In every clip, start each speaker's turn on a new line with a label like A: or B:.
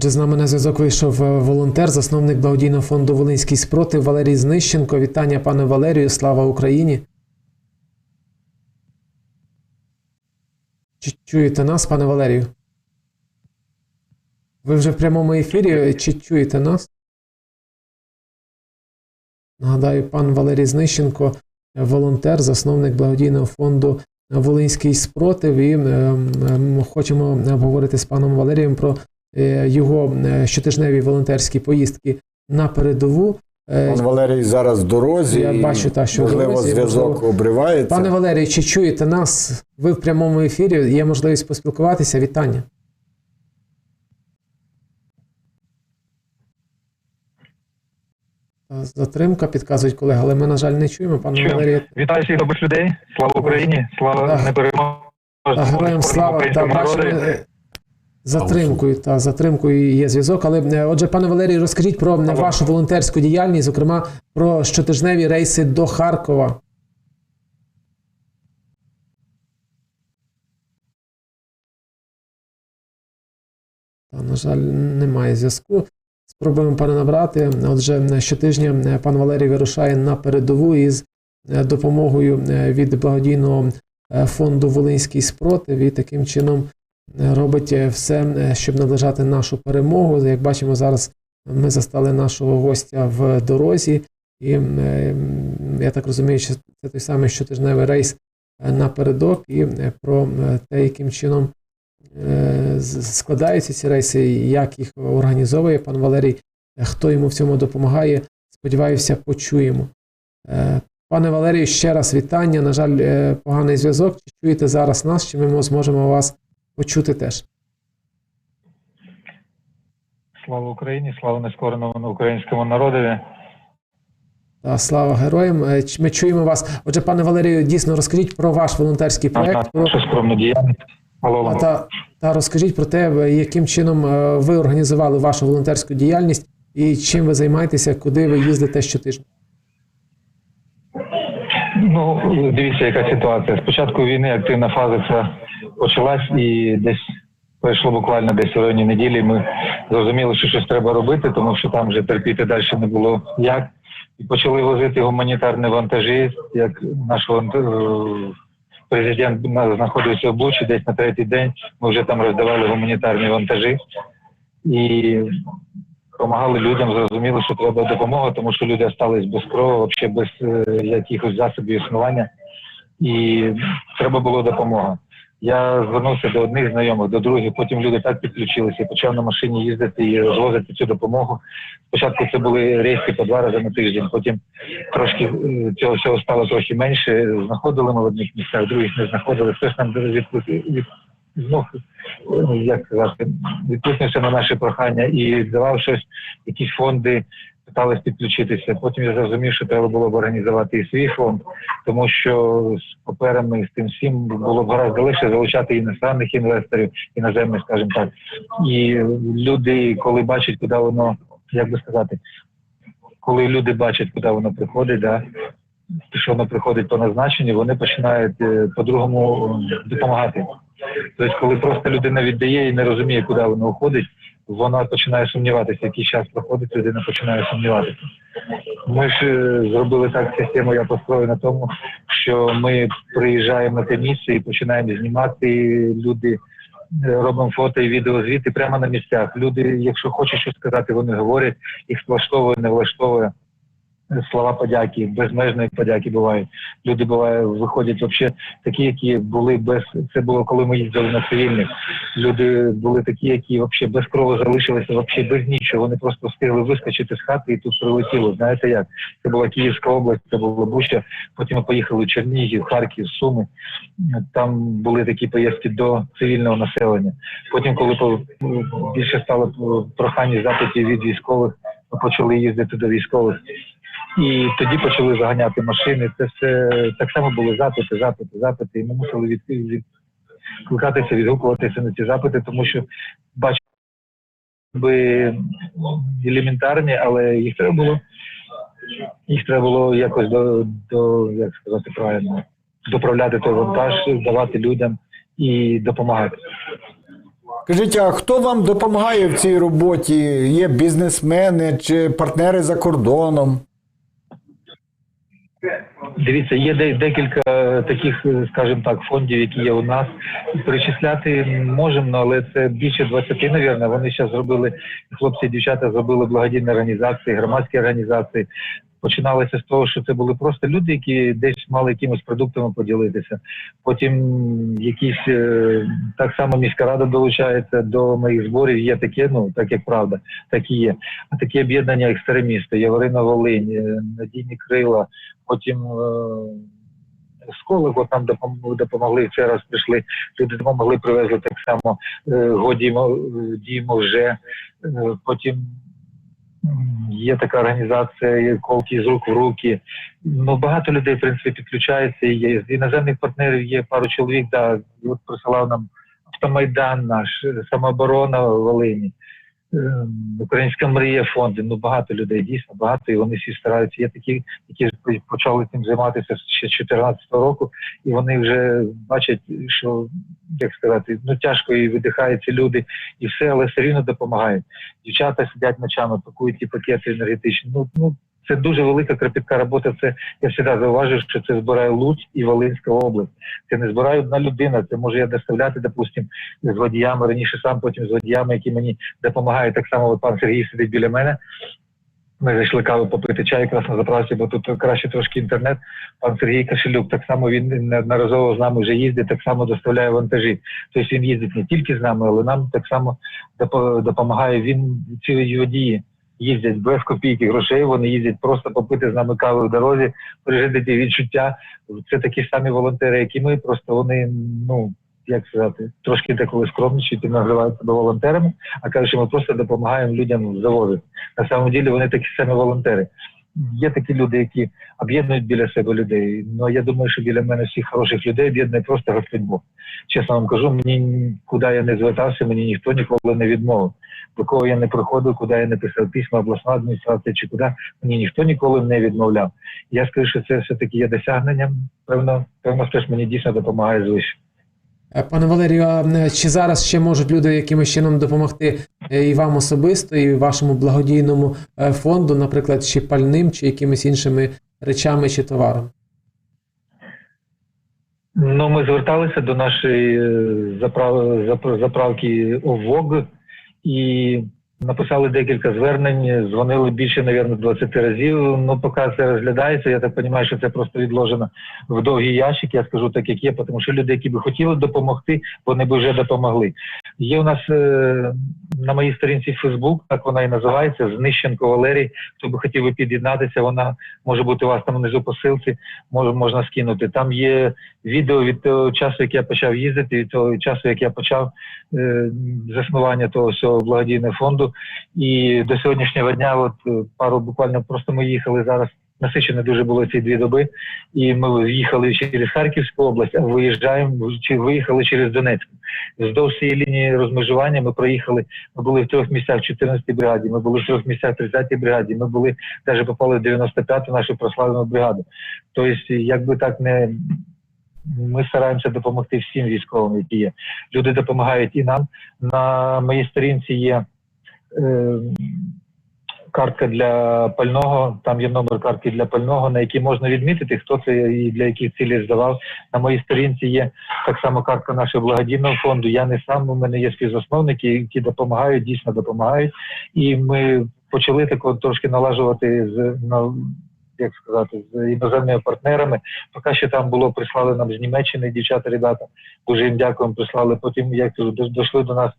A: Отже, з нами на зв'язок вийшов е, волонтер, засновник благодійного фонду Волинський спротив Валерій Знищенко. Вітання, пане Валерію. Слава Україні. Чи чуєте нас, пане Валерію? Ви вже в прямому ефірі. Чи чуєте нас? Нагадаю, пан Валерій Знищенко, е, волонтер, засновник благодійного фонду Волинський спротив. І е, м, хочемо обговорити з паном Валерієм про е, його е, щотижневі волонтерські поїздки на передову. Е,
B: Пан Валерій зараз в дорозі.
A: Я бачу, та, що
B: можливо,
A: дорозі,
B: зв'язок
A: можливо.
B: обривається.
A: Пане Валерій, чи чуєте нас? Ви в прямому ефірі? Є можливість поспілкуватися. Вітання. Затримка, підказують колеги, але ми, на жаль, не чуємо. Пане
C: Чуємо.
A: Валерію,
C: Вітаю всіх добрих людей. Слава Україні! Слава
A: та героям слава та бачимо е, затримкою та затримкою є зв'язок. Але е, отже, пане Валерій, розкажіть про вашу волонтерську діяльність, зокрема про щотижневі рейси до Харкова. Та, на жаль, немає зв'язку. Спробуємо перенабрати. Отже, щотижня е, пан Валерій вирушає на передову із е, допомогою від благодійного фонду Волинський спротив і таким чином робить все, е, щоб наближати нашу перемогу. Як бачимо, зараз ми застали нашого гостя в дорозі, і е, я так розумію, що це той самий щотижневий рейс е, напередок, і про те, яким чином складаються ці рейси, як їх організовує пан Валерій, хто йому в цьому допомагає. Сподіваюся, почуємо. Пане Валерію, ще раз вітання. На жаль, поганий зв'язок. Чи чуєте зараз нас, чи ми зможемо вас почути теж?
C: Слава Україні! Слава нескореному українському народові.
A: Та слава героям. Е, Ми чуємо вас. Отже, пане Валерію, дійсно розкажіть про ваш волонтерський проект. Про...
C: Наша скромна діяльність.
A: Та, та розкажіть про те, е, яким чином е, ви організували вашу волонтерську діяльність і чим ви займаєтеся, куди ви їздите щотижня.
C: Ну, дивіться, яка ситуація. З початку війни активна фаза ця почалась і десь пройшло буквально десь в районі неділі. Ми зрозуміли, що щось треба робити, тому що там вже терпіти далі не було як. І почали возити гуманітарні вантажі, як наш е, президент знаходився в Бучі, десь на третій день ми вже там роздавали гуманітарні вантажі і допомагали людям, зрозуміли, що треба допомога, тому що люди залишились без крові, взагалі без е, якихось засобів існування, і треба було допомога. Я звернувся до одних знайомих, до других, потім люди так підключилися, почав на машині їздити і розвозити цю допомогу. Спочатку це були рейси по два рази на тиждень, потім трошки е, цього всього стало трохи менше. Знаходили ми в одних місцях, других не знаходили. Хтось нам відкликав від, ну, як сказати, відкликнувся на наше прохання і давав щось, якісь фонди, питались підключитися. Потім я зрозумів, що треба було б організувати і свій фонд, тому що з паперами з тим всім було б гораздо легше залучати іностранних інвесторів, іноземних, скажімо так. І люди, коли бачать, куди воно, як би сказати, коли люди бачать, куди воно приходить, да, що воно приходить по назначенню, вони починають е, по-другому допомагати. Тобто, коли просто людина віддає і не розуміє, куди воно уходить, вона починає сумніватися. Який час проходить, людина починає сумніватися. Ми ж е, зробили так систему, я построю на тому, що ми приїжджаємо на те місце і починаємо знімати люди. е, Робимо фото і відеозвіти прямо на місцях. Люди, якщо хочуть щось сказати, вони говорять, їх влаштовує, не влаштовує слова подяки, безмежної подяки бувають. Люди буває, виходять взагалі такі, які були без це було коли ми їздили на цивільних. Люди були такі, які взагалі без крові залишилися, взагалі без нічого. Вони просто встигли вискочити з хати і тут прилетіло. Знаєте як? Це була Київська область, це була Буча. Потім ми поїхали в Чернігів, Харків, Суми. Там були такі поїздки до цивільного населення. Потім, коли більше стало прохання запитів від військових, ми почали їздити до військових. І тоді почали заганяти машини. Це все так само були запити, запити, запити. І ми мусили від, відкликатися, відгукуватися на ці запити, тому що бачили елементарні, але їх треба було їх треба було якось до, до як сказати правильно, доправляти той вантаж, давати людям і допомагати.
B: Скажіть, а хто вам допомагає в цій роботі? Є бізнесмени чи партнери за кордоном?
C: Дивіться, є де- декілька таких, е, скажімо так, фондів, які є у нас. Перечисляти можемо, але це більше 20, навірно. Вони зараз зробили хлопці і дівчата зробили благодійні організації, громадські організації. Починалося з того, що це були просто люди, які десь мали якимось продуктами поділитися. Потім якісь е, так само міська рада долучається до моїх зборів. Є таке, ну так як правда, так і є. А такі об'єднання екстремісти, Яворина Волинь, е, Надійні Крила, потім е, сколи, от нам допомогли вчора раз прийшли. Люди допомогли, привезли так само. Е, Годімо е, діємо вже. Е, Потім є така організація колки з рук в руки. Ну багато людей в принципі підключається. І є з іноземних партнерів є пару чоловік. Да, от присилав нам автомайдан наш, самооборона в Волині. Ем, Українська мрія фонди, ну багато людей, дійсно багато, і вони всі стараються. Є такі, які почали цим займатися ще з 2014 року, і вони вже бачать, що як сказати, ну тяжко і видихаються люди, і все, але все рівно допомагають. Дівчата сидять ночами, пакують ті пакети енергетичні. Ну ну це дуже велика кропітка робота. Це я завжди зауважую, що це збирає Луцьк і Волинська область. Це не збирає одна людина. Це може я доставляти, допустим, з водіями раніше сам, потім з водіями, які мені допомагають. Так само пан Сергій сидить біля мене. Ми зайшли каву попити чай якраз на заправці, бо тут краще трошки інтернет. Пан Сергій Кашелюк, так само він неодноразово з нами вже їздить, так само доставляє вантажі. Тобто він їздить не тільки з нами, але нам так само допомагає. Він ці водії їздять без копійки грошей. Вони їздять просто попити з нами кави в дорозі, пережити ті відчуття. Це такі самі волонтери, як і ми. Просто вони ну. Як сказати, трошки деколи скромничають і називають себе волонтерами, а кажуть, що ми просто допомагаємо людям завозити. На самом ділі вони такі самі волонтери. Є такі люди, які об'єднують біля себе людей. Ну я думаю, що біля мене всіх хороших людей об'єднує просто Господь Бог. Чесно вам кажу, мені куди я не звертався, мені ніхто ніколи не відмовив. До кого я не приходив, куди я не писав письма, обласна адміністрація чи куди, мені ніхто ніколи не відмовляв. Я скажу, що це все-таки є досягненням. Певно, певно, хтось мені дійсно допомагає звище.
A: Е, Пане Валерію, а чи зараз ще можуть люди якимось чином допомогти е, і вам особисто, і вашому благодійному е, фонду, наприклад, чи пальним, чи якимись іншими речами чи товарами?
C: Ну, ми зверталися до нашої заправ... заправки ОВОГ і написали декілька звернень, дзвонили більше, мабуть, 20 разів. Ну, поки це розглядається, я так розумію, що це просто відложено в довгий ящик. Я скажу так, як є, тому що люди, які би хотіли допомогти, вони би вже допомогли. Є у нас е, на моїй сторінці Facebook, так вона і називається Знищенко Валерій. Хто би хотів під'єднатися, вона може бути у вас там внизу по ссылці, може можна скинути. Там є відео від того часу, як я почав їздити, від того часу, як я почав е, заснування того всього благодійного фонду. І до сьогоднішнього дня, от е, пару буквально просто ми їхали зараз. Насичено дуже було ці дві доби, і ми їхали через Харківську область, а виїжджаємо чи виїхали через Донецьку. Вздовж цієї лінії розмежування ми проїхали. Ми були в трьох місцях в 14-й бригаді, ми були в трьох місцях в 30-й бригаді, ми були навіть попали в 95-ту нашу прославлену бригаду. Тобто, якби так не ми стараємося допомогти всім військовим, які є. Люди допомагають і нам. На моїй сторінці є картка для пального, там є номер картки для пального, на якій можна відмітити, хто це і для яких цілей здавав. На моїй сторінці є так само картка нашого благодійного фонду. Я не сам, у мене є співзасновники, які допомагають, дійсно допомагають. І ми почали тако трошки налажувати з на як сказати, з іноземними партнерами. Поки що там було, прислали нам з Німеччини дівчата, ребята. Дуже їм дякуємо, прислали. Потім, як дійшли до нас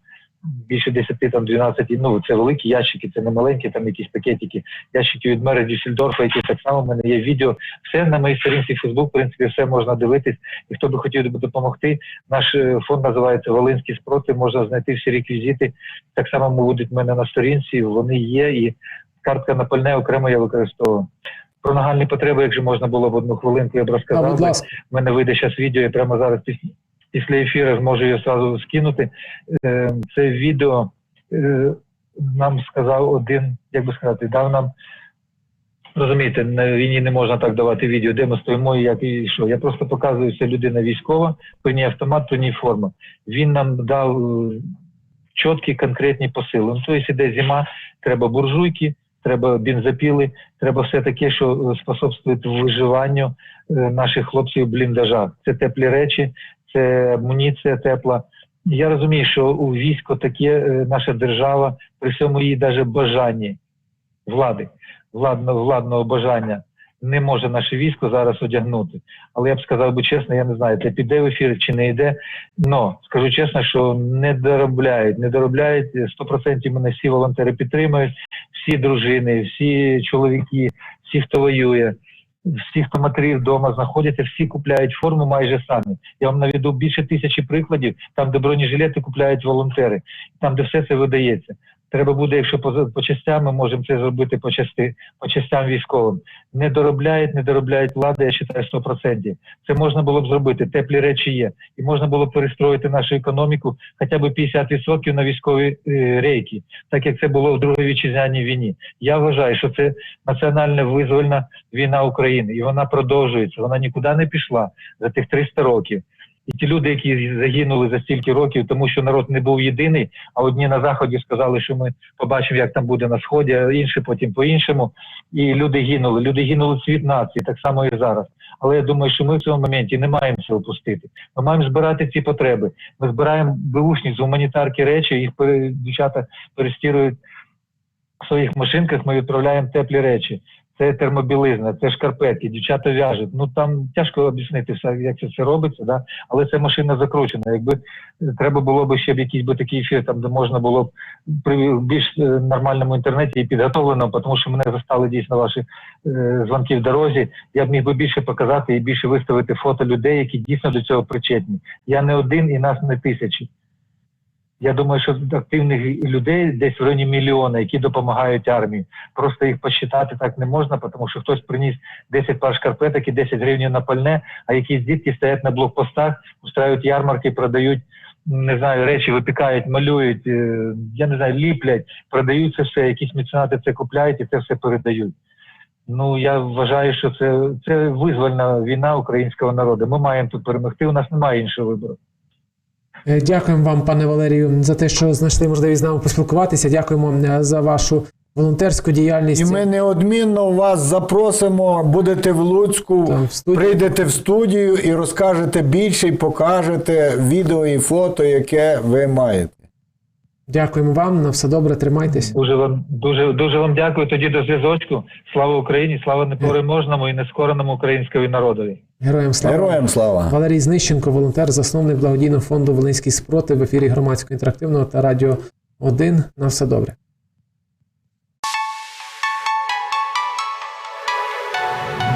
C: більше 10, там 12, ну це великі ящики, це не маленькі, там якісь пакетики, ящики від мера Дюссельдорфа, які так само в мене є відео. Все на моїй сторінці Facebook, в принципі, все можна дивитись. І хто би хотів допомогти, наш е, фонд називається Волинський спротив, можна знайти всі реквізити. Так само будуть в мене на сторінці, вони є, і картка на пальне окремо я використовую. Про нагальні потреби, якщо можна було б одну хвилинку, я б розказав. У мене вийде зараз відео, я прямо зараз після, після ефіру зможу його одразу скинути. Е, це відео е, нам сказав один, як би сказати, дав нам. Розумієте, на війні не можна так давати відео, де ми стоїмо і як і що. Я просто показую, це людина військова, при ній автомат, при ній форма. Він нам дав е, чіткі конкретні посили. Ну, тобто іде зима, треба буржуйки, треба бензопіли, треба все таке, що способствує виживанню наших хлопців в бліндажах. Це теплі речі, це амуніція тепла. Я розумію, що у військо таке е, наша держава при всьому її навіть бажанні влади, владного, владного бажання не може наше військо зараз одягнути. Але я б сказав би чесно, я не знаю, це піде в ефір чи не йде. Но скажу чесно, що не доробляють, не доробляють 100% мене всі волонтери підтримують, всі дружини, всі чоловіки, всі, хто воює. Всі, хто матері вдома знаходяться, всі купляють форму майже самі. Я вам наведу більше тисячі прикладів, там, де бронежилети купляють волонтери, там, де все це видається. Треба буде, якщо по, по частям, ми можемо це зробити по части, по частям військовим. Не доробляють, не доробляють влади, я вважаю, 100%. Це можна було б зробити. Теплі речі є. І можна було б перестроїти нашу економіку хоча б 50% на військові е, рейки, так як це було в Другій вітчизняній війні. Я вважаю, що це національна визвольна війна України, і вона продовжується. Вона нікуди не пішла за тих 300 років. І ті люди, які загинули за стільки років, тому що народ не був єдиний, а одні на заході сказали, що ми побачимо, як там буде на сході, а інші потім по-іншому. І люди гинули. Люди гинули світ нації, так само і зараз. Але я думаю, що ми в цьому моменті не маємо це опустити. Ми маємо збирати ці потреби. Ми збираємо беушні з гуманітарки речі, їх дівчата перестірують в своїх машинках. Ми відправляємо теплі речі. Це термобілизна, це шкарпетки, дівчата в'яжуть. Ну там тяжко об'яснити все, як це все робиться, да? але це машина закручена. Якби е, треба було б ще б якийсь би такий ефір, там де можна було б при більш е, нормальному інтернеті і підготовленому, тому що мене застали дійсно ваші е, дзвонки в дорозі. Я б міг би більше показати і більше виставити фото людей, які дійсно до цього причетні. Я не один і нас не тисячі. Я думаю, що активних людей десь в районі мільйона, які допомагають армії. Просто їх посчитати так не можна, тому що хтось приніс 10 пар шкарпеток і 10 гривень на пальне, а якісь дітки стоять на блокпостах, устраюють ярмарки, продають. Не знаю, речі випікають, малюють, е, я не знаю, ліплять, продають це все, якісь меценати це купляють і це все передають. Ну я вважаю, що це, це визвольна війна українського народу. Ми маємо тут перемогти. У нас немає іншого вибору.
A: Е, Дякуємо вам, пане Валерію, за те, що знайшли можливість з нами поспілкуватися. Дякуємо е, за вашу волонтерську діяльність.
B: І ми неодмінно вас запросимо, будете в Луцьку,
A: Там, в
B: прийдете в студію і розкажете більше, і покажете відео і фото, яке ви маєте.
A: Дякуємо вам. На все добре, тримайтесь.
C: Дуже вам дуже дуже вам дякую. Тоді до зв'язочку. Слава Україні, слава непереможному і нескореному українському народові.
A: Героям слава.
B: Героям слава!
A: Валерій Знищенко, волонтер, засновник благодійного фонду Волинський спротив в ефірі громадського інтерактивного та радіо 1. На все добре.